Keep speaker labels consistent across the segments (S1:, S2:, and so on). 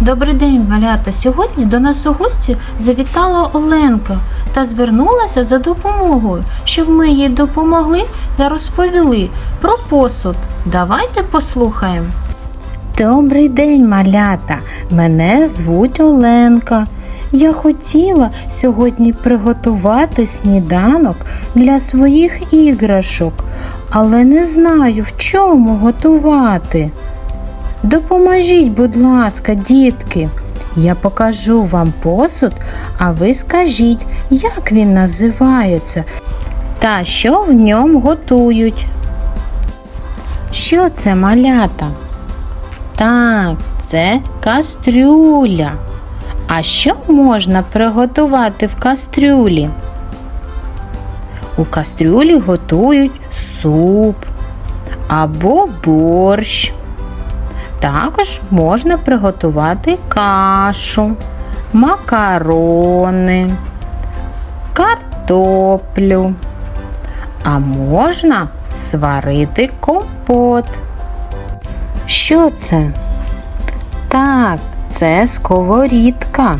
S1: Добрий день, малята. Сьогодні до нас у гості завітала Оленка та звернулася за допомогою, щоб ми їй допомогли та розповіли про посуд. Давайте послухаємо. Добрий день, малята. Мене звуть Оленка. Я хотіла сьогодні приготувати сніданок для своїх іграшок, але не знаю, в чому готувати. Допоможіть, будь ласка, дітки. Я покажу вам посуд, а ви скажіть, як він називається та що в ньому готують. Що це малята? Так, це кастрюля. А що можна приготувати в кастрюлі? У кастрюлі готують суп або борщ. Також можна приготувати кашу, макарони, картоплю, а можна сварити компот. Що це? Так, це сковорідка.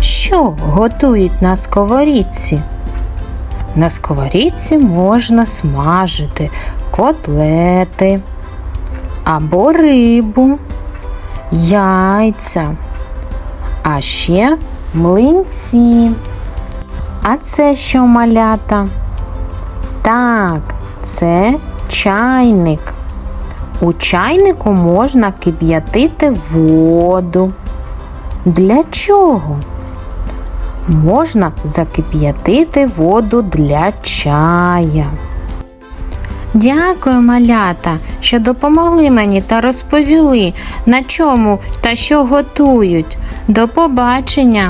S1: Що готують на сковорідці? На сковорідці можна смажити котлети або рибу, яйця, а ще млинці. А це що малята? Так, це чайник. У чайнику можна кип'ятити воду. Для чого? Можна закип'ятити воду для чая. Дякую, малята, що допомогли мені та розповіли, на чому та що готують. До побачення!